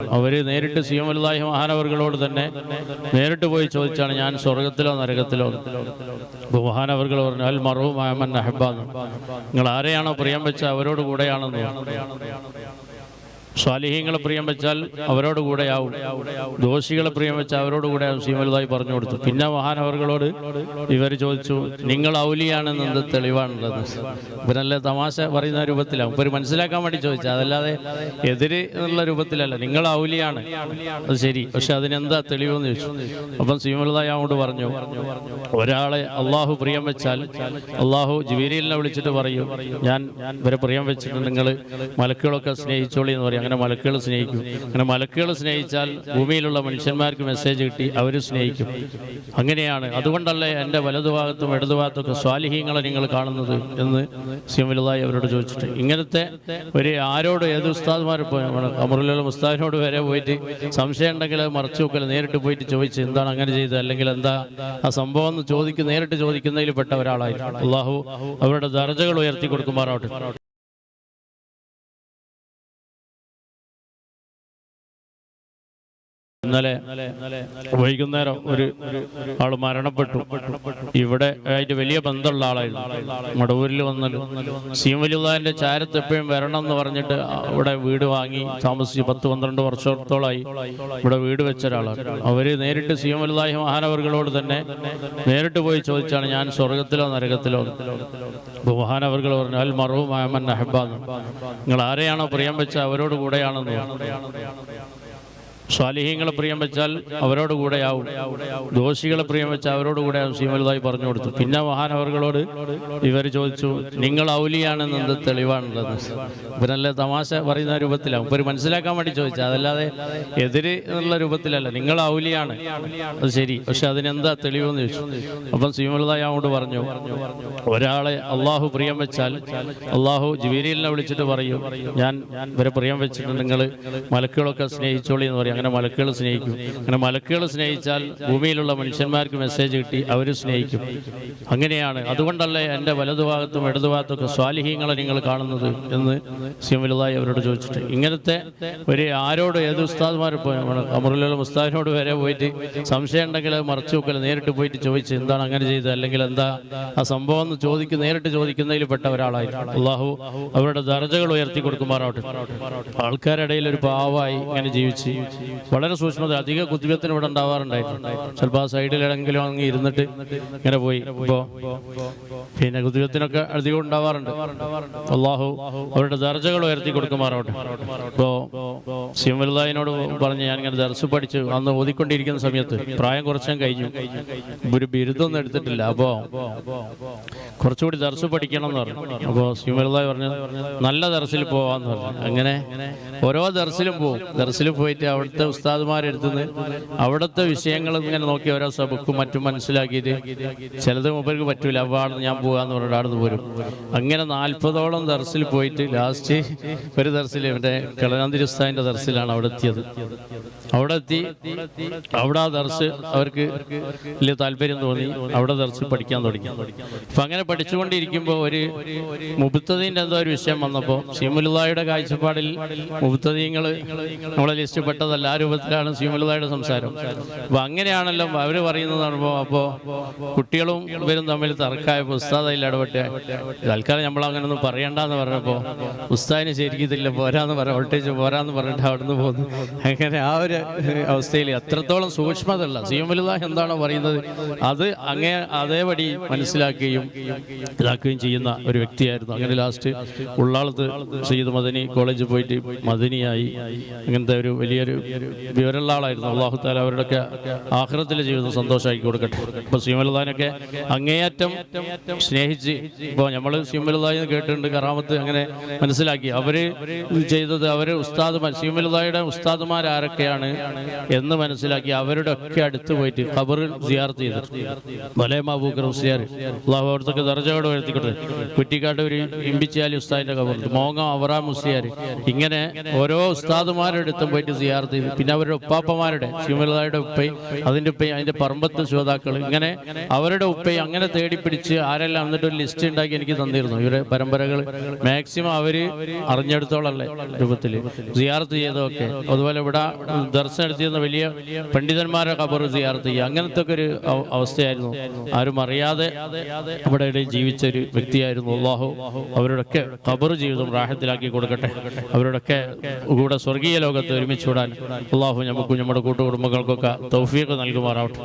അവർ നേരിട്ട് C M അല്ലാഹി മഹാനവർകളോട് തന്നെ നേരിട്ട് പോയി ചോദിച്ചാണ് ഞാൻ സ്വർഗത്തിലോ നരകത്തിലോ? അപ്പോൾ പറഞ്ഞു അൽ മറവും മാമൻ അഹബാന്ന് നിങ്ങൾ ആരെയാണോ പ്രിയം വെച്ച അവരോട് കൂടെയാണെന്ന്? സ്വാലിഹീങ്ങളെ പ്രിയം വെച്ചാൽ അവരോട് കൂടെയാവും. ദോഷികളെ പ്രിയം വെച്ചാൽ അവരോട് കൂടെ സീമലുതായി പറഞ്ഞു കൊടുത്തു. പിന്നെ മഹാനവർകളോട് ഇവർ ചോദിച്ചു നിങ്ങൾ ഔലിയാണെന്ന് എന്ത് തെളിവാണുള്ളത്? ഇവരല്ല തമാശ പറയുന്ന രൂപത്തിലാവും. ഇവർ മനസ്സിലാക്കാൻ വേണ്ടി ചോദിച്ചു അതല്ലാതെ എതിര് എന്നുള്ള രൂപത്തിലല്ല. നിങ്ങൾ ഔലിയാണ്. അത് ശരി പക്ഷെ അതിനെന്താ തെളിവെന്ന് ചോദിച്ചു. അപ്പം സീമലുതായി അങ്ങോട്ട് പറഞ്ഞു ഒരാളെ അള്ളാഹു പ്രിയം വെച്ചാൽ അള്ളാഹു ജിബീരിലിനെ വിളിച്ചിട്ട് പറയും ഞാൻ ഇവരെ പ്രിയം വെച്ചിട്ട് നിങ്ങൾ മലക്കുകളൊക്കെ സ്നേഹിച്ചോളി എന്ന് പറയും. അങ്ങനെ മലക്കുകൾ സ്നേഹിക്കും. അങ്ങനെ മലക്കുകൾ സ്നേഹിച്ചാൽ ഭൂമിയിലുള്ള മനുഷ്യന്മാർക്ക് മെസ്സേജ് കിട്ടി അവർ സ്നേഹിക്കും. അങ്ങനെയാണ്. അതുകൊണ്ടല്ലേ എന്റെ വലതുഭാഗത്തും ഇടതുഭാഗത്തും ഒക്കെ സ്വാലിഹീങ്ങളെ നിങ്ങൾ കാണുന്നത് എന്ന് സിയമിലതായി അവരോട് ചോദിച്ചിട്ട്. ഇങ്ങനത്തെ ഒരു ആരോട് ഏത് ഉസ്താദ്മാർ അമറുലുള്ള ഉസ്താദിനോട് വരെ പോയിട്ട് സംശയം ഉണ്ടെങ്കിൽ മറച്ചു വെക്കൽ നേരിട്ട് പോയിട്ട് ചോദിച്ച് എന്താണ് അങ്ങനെ ചെയ്തത് അല്ലെങ്കിൽ എന്താ ആ സംഭവം എന്ന് ചോദിക്കും നേരിട്ട് ചോദിക്കുന്നതിൽ പെട്ട ഒരാളായിരുന്നു അള്ളാഹു അവരുടെ ദർജകൾ ഉയർത്തി കൊടുക്കുമാറാവട്ടെ ഇന്നലെ വൈകുന്നേരം ഒരു ആൾ മരണപ്പെട്ടു. ഇവിടെ ആയിട്ട് വലിയ ബന്ധമുള്ള ആളായിരുന്നു. മടവൂരിൽ വന്നത് സീമലുള്ളാന്റെ ചാരത്ത് എപ്പോഴും വരണം എന്ന് പറഞ്ഞിട്ട് ഇവിടെ വീട് വാങ്ങി താമസിച്ച് പത്ത് പന്ത്രണ്ട് വർഷത്തോളായി ഇവിടെ വീട് വെച്ച ഒരാളാണ്. അവർ നേരിട്ട് സീം വലുതായ മഹാനവറുകളോട് തന്നെ നേരിട്ട് പോയി ചോദിച്ചാണ് ഞാൻ സ്വർഗത്തിലോ നരകത്തിലോ? അപ്പോൾ മഹാനവറുകൾ പറഞ്ഞു അൽ മറവും അഹമ്മൻ അഹബാദ് നിങ്ങൾ ആരെയാണോ പ്രിയം വെച്ച അവരോട് കൂടെയാണെന്ന്. സ്വാലിഹീങ്ങളെ പ്രിയം വെച്ചാൽ അവരോട് കൂടെയാവും. ദോഷികളെ പ്രിയം വെച്ചാൽ അവരോട് കൂടെയാവും സീമലതായി പറഞ്ഞു കൊടുത്തു. പിന്നെ മഹാൻ മഹാനവർകളോട് ഇവർ ചോദിച്ചു നിങ്ങൾ ഔലിയാണെന്ന് എന്ത് തെളിവാണുള്ളത്? ഇവരല്ല തമാശ പറയുന്ന രൂപത്തിലാണ് ഇവർ മനസ്സിലാക്കാൻ വേണ്ടി ചോദിച്ചു അതല്ലാതെ എതിര് എന്നുള്ള രൂപത്തിലല്ല. നിങ്ങൾ ഔലിയാണ്. അത് ശരി പക്ഷെ അതിനെന്താ തെളിവെന്ന് ചോദിച്ചു. അപ്പം സീമലതായി അങ്ങോട്ട് പറഞ്ഞു ഒരാളെ അള്ളാഹു പ്രിയം വെച്ചാൽ അള്ളാഹു ജിബീരിലിനെ വിളിച്ചിട്ട് പറയും ഞാൻ ഇവരെ പ്രിയം വെച്ചിട്ട് നിങ്ങൾ മലക്കുകളൊക്കെ സ്നേഹിച്ചോളി എന്ന് പറയും. അങ്ങനെ മലക്കുകൾ സ്നേഹിക്കും. അങ്ങനെ മലക്കുകൾ സ്നേഹിച്ചാൽ ഭൂമിയിലുള്ള മനുഷ്യന്മാർക്ക് മെസ്സേജ് കിട്ടി അവർ സ്നേഹിക്കും. അങ്ങനെയാണ്. അതുകൊണ്ടല്ലേ എന്റെ വലതുഭാഗത്തും ഇടതുഭാഗത്തും ഒക്കെ സ്വാലിഹീങ്ങളെ നിങ്ങൾ കാണുന്നത് എന്ന് സിയമിലുതായി അവരോട് ചോദിച്ചിട്ട്. ഇങ്ങനത്തെ ഒരു ആരോട് ഏത് ഉസ്താദ്മാർ അമറുലുള്ള ഉസ്താദിനോട് വരെ പോയിട്ട് സംശയം ഉണ്ടെങ്കിൽ മറച്ചു വെക്കൽ നേരിട്ട് പോയിട്ട് ചോദിച്ച് എന്താണ് അങ്ങനെ ചെയ്തത് അല്ലെങ്കിൽ എന്താ ആ സംഭവം എന്ന് ചോദിക്കും നേരിട്ട് ചോദിക്കുന്നതിൽ പെട്ട ഒരാളായിരുന്നു അള്ളാഹു അവരുടെ ദർജകൾ ഉയർത്തി കൊടുക്കുമാറാവട്ടെ. ആൾക്കാരുടെ ഇടയിൽ ഒരു പാവമായി ഇങ്ങനെ ജീവിച്ച് വളരെ സൂക്ഷ്മത. അധിക കുത്തിവെത്തിന് ഇവിടെ ഉണ്ടാവാറുണ്ടായിരുന്നു ചിലപ്പോൾ ആ സൈഡിലെങ്കിലും അങ്ങ് ഇരുന്നിട്ട് ഇങ്ങനെ പോയി. ഇപ്പോ പിന്നെ കുത്തിവെത്തിനൊക്കെ അധികം ഉണ്ടാവാറുണ്ട്. അള്ളാഹു അവരുടെ ദർജകൾ ഉയർത്തി കൊടുക്കുമാറാവട്ടെ. ഇപ്പോ സിംവലുദായിനോട് പറഞ്ഞ് ഞാൻ ഇങ്ങനെ ദർശ പഠിച്ചു അന്ന് ഓതിക്കൊണ്ടിരിക്കുന്ന സമയത്ത് പ്രായം കുറച്ചാൽ കഴിഞ്ഞു. ഒരു ബിരുദൊന്നും എടുത്തിട്ടില്ല. അപ്പോ കുറച്ചുകൂടി ദർസ് പഠിക്കണം എന്ന് പറഞ്ഞു. അപ്പോൾ സിമലായി പറഞ്ഞു നല്ല ദർസിൽ പോവാന്ന് പറഞ്ഞു. അങ്ങനെ ഓരോ ദർസിലും പോവും. ദർസിൽ പോയിട്ട് അവിടുത്തെ ഉസ്താദുമാരെടുത്തുനിന്ന് അവിടുത്തെ വിഷയങ്ങൾ ഇങ്ങനെ നോക്കി ഓരോ സബക്കും മറ്റും മനസ്സിലാക്കിയിട്ട് ചിലത് മുമ്പർക്ക് പറ്റൂല. അവിടെ ഞാൻ പോകാന്ന് പറഞ്ഞിട്ട് അവിടെ പോരും. അങ്ങനെ നാൽപ്പതോളം ദർസിൽ പോയിട്ട് ലാസ്റ്റ് ഒരു ദർസിൽ എന്റെ കളനാന്തിരി ഉസ്താദിന്റെ ദർസിലാണ് അവിടെ എത്തിയത്. അവിടെ എത്തി അവിടെ ആ ദർശ് അവർക്ക് വലിയ താല്പര്യം തോന്നി. അവിടെ ദർസ് പഠിക്കാൻ തുടങ്ങി. അപ്പൊ അങ്ങനെ പഠിച്ചുകൊണ്ടിരിക്കുമ്പോൾ ഒരു മുബത്തതിന്റെ എന്തോ ഒരു വിഷയം വന്നപ്പോൾ സീമുലുള്ളായുടെ കാഴ്ചപ്പാടിൽ മുബുത്തദീങ്ങൾ നമ്മളെ ലിസ്റ്റ് പെട്ടതല്ല. ആ രൂപത്തിലാണ് സീമുലുള്ളായുടെ സംസാരം. അപ്പൊ അങ്ങനെയാണല്ലോ അവർ പറയുന്നത് കാണുമ്പോൾ അപ്പോൾ കുട്ടികളും ഇവരും തമ്മിൽ തർക്കമായപ്പോൾ ഉസ്താദ് അതിൽ ഇടപെട്ട്. തൽക്കാലം നമ്മൾ അങ്ങനെ ഒന്നും പറയണ്ടെന്ന് പറഞ്ഞപ്പോൾ ഉസ്താദിന് ശരിക്കത്തില്ല പോരാന്ന് പറ വോൾട്ടേജ് പോരാന്ന് പറഞ്ഞിട്ട് അവിടുന്ന് പോകുന്നു അങ്ങനെ ആ ഒരു അവസ്ഥയിൽ അത്രത്തോളം സൂക്ഷ്മതല്ല ഉള്ള സീമലുദാഹ് എന്താണോ പറയുന്നത് അത് അങ്ങേ അതേപടി മനസ്സിലാക്കുകയും ഇതാക്കുകയും ചെയ്യുന്ന ഒരു വ്യക്തിയായിരുന്നു. അങ്ങനെ ലാസ്റ്റ് ഉള്ളാളത്ത് സയ്യിദ് മദനി കോളേജിൽ പോയിട്ട് മദനിയായി. അങ്ങനത്തെ ഒരു വലിയൊരു വിവരമുള്ള ആളായിരുന്നു. അള്ളാഹു താല അവരുടെയൊക്കെ ആഹ്റത്തിലെ ജീവിതം സന്തോഷമാക്കി കൊടുക്കട്ടെ. ഇപ്പൊ സീമലുദാനൊക്കെ അങ്ങേയറ്റം സ്നേഹിച്ച് ഇപ്പോൾ നമ്മൾ സീമലുദായി കേട്ടിട്ടുണ്ട് കറാമത്ത് അങ്ങനെ മനസ്സിലാക്കി. അവർ ചെയ്തത് അവർ ഉസ്താദ് സീമലുദായുടെ ഉസ്താദുമാർ ആരൊക്കെയാണ് എന്ന് മനസ്സിലാക്കി അവരുടെ ഒക്കെ അടുത്ത് പോയിട്ട് ഖബറിൽ സിയാർത്ത് ചെയ്തു മലയമാബൂക്കർ സിയാർ അള്ളാഹു അവിടുത്തെ ദർജയോട് വരുത്തിക്കൊടുത്തത് കുറ്റിക്കാട്ട് ഒരു ഇമ്പിച്ചാലി ഉസ്താദിന്റെ കബറുണ്ട് മോങ്ങ അവറാ മുസ്ലിയാർ ഇങ്ങനെ ഓരോ ഉസ്താദുമാരുടെ അടുത്തും പോയിട്ട് സിയാർത്ത് ചെയ്തു. പിന്നെ അവരുടെ ഉപ്പാപ്പമാരുടെ ശിവലതായുടെ ഉപ്പയും അതിന്റെ ഉപ്പയും അതിന്റെ പറമ്പത്ത് ശ്രോതാക്കൾ ഇങ്ങനെ അവരുടെ ഉപ്പയും അങ്ങനെ തേടി പിടിച്ച് ആരെല്ലാം എന്നിട്ട് ഒരു ലിസ്റ്റ് ഉണ്ടാക്കി എനിക്ക് തന്നിരുന്നു. ഇവരുടെ പരമ്പരകൾ മാക്സിമം അവർ അറിഞ്ഞെടുത്തോളല്ലേ രൂപത്തിൽ സിയാർത്ത് ചെയ്തതൊക്കെ. അതുപോലെ ഇവിടെ ദർശനം എടുത്തിരുന്ന വലിയ പണ്ഡിതന്മാരെ കബർ സിയാർത്ത് ചെയ്യുക. അങ്ങനത്തെ ഒക്കെ ഒരു അവസ്ഥയായിരുന്നു. ആരും അറിയാതെ ഇവിടെ ഇടയിൽ ജീവിച്ച ഒരു വ്യക്തിയായിരുന്നു അള്ളാഹു. അവരോടൊക്കെ ഖബർ ജീവിതം റാഹത്തിലാക്കി കൊടുക്കട്ടെ. അവരോടൊക്കെ കൂടെ സ്വർഗീയ ലോകത്ത് ഒരുമിച്ച് വിടാൻ അള്ളാഹു നമുക്കും നമ്മുടെ കൂട്ടുകുടുംബങ്ങൾക്കൊക്കെ തൗഫീഖ് നൽകുമാറാവട്ടെ.